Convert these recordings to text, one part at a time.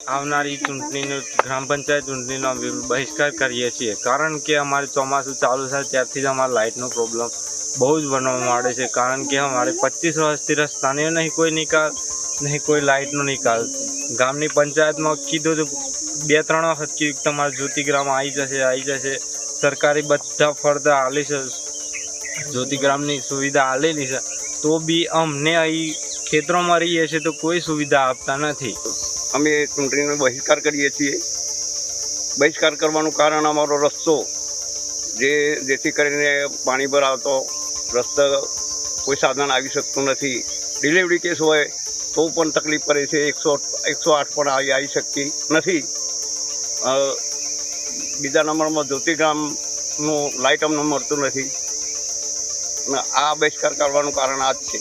આવનારી ચૂંટણીનો ગ્રામ પંચાયત ચૂંટણીનો અમે બહિષ્કાર કરીએ છીએ. કારણ કે અમારે ચોમાસું ચાલુ થાય ત્યારથી જ અમારે લાઇટનો પ્રોબ્લેમ બહુ જ બનવા માંડે છે. કારણ કે અમારે પચીસ વર્ષથી રસ્તાને નહીં કોઈ નિકાલ, નહીં કોઈ લાઇટનો નિકાલ. ગામની પંચાયતમાં કીધું તો બે ત્રણ વખત કીધું તમારે જ્યોતિગ્રામ આવી જશે આવી જશે. સરકારી બધા ફરતા આલી છે. જ્યોતિગ્રામની સુવિધા આલેલી છે. તો બી અમને અહીં ખેતરોમાં રહીએ છીએ તો કોઈ સુવિધા આપતા નથી. અમે ચૂંટણીનો બહિષ્કાર કરીએ છીએ. બહિષ્કાર કરવાનું કારણ અમારો રસ્તો, જે જેથી કરીને પાણી ભરાવતો રસ્તો કોઈ સાધન આવી શકતું નથી. ડિલિવરી કેસ હોય તો પણ તકલીફ પડે છે. એકસો એકસો આઠ પણ આવી આવી શકતી નથી. બીજા નંબરમાં જ્યોતિગ્રામનું લાઇટ અમને મળતું નથી. આ બહિષ્કાર કરવાનું કારણ આ જ છે.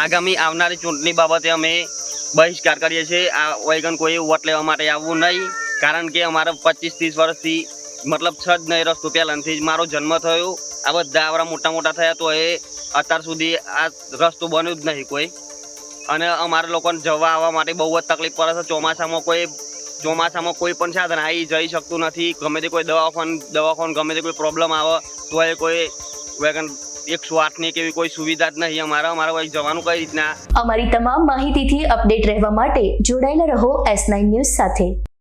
આગામી આવનારી ચૂંટણી બાબતે અમે બહિષ્કાર કરીએ છીએ. આ વેગન કોઈ વોટ લેવા માટે આવવું નહીં. કારણ કે અમારે પચીસ ત્રીસ વર્ષથી મતલબ છ જ નહીં રસ્તો પહેલાંથી જ મારો જન્મ થયો. આ બધા આવડા મોટા મોટા થયા તો એ અત્યાર સુધી આ રસ્તો બન્યો જ નહીં કોઈ. અને અમારા લોકોને જવા આવવા માટે બહુ જ તકલીફ પડે છે. ચોમાસામાં કોઈ ચોમાસામાં કોઈ પણ સાધન આવી જઈ શકતું નથી. ગમે તે કોઈ દવાખાન દવાખાન ગમે તે કોઈ પ્રોબ્લેમ આવે, તો એ કોઈ વેગન એકસો આઠની એવી કોઈ સુવિધા જ નહીં અમારે. અમારા કોઈ જવાનું કઈ રીતના? અમારી તમામ માહિતીથી અપડેટ રહેવા માટે જોડાયેલા રહો એસ નાઇન ન્યૂઝ સાથે.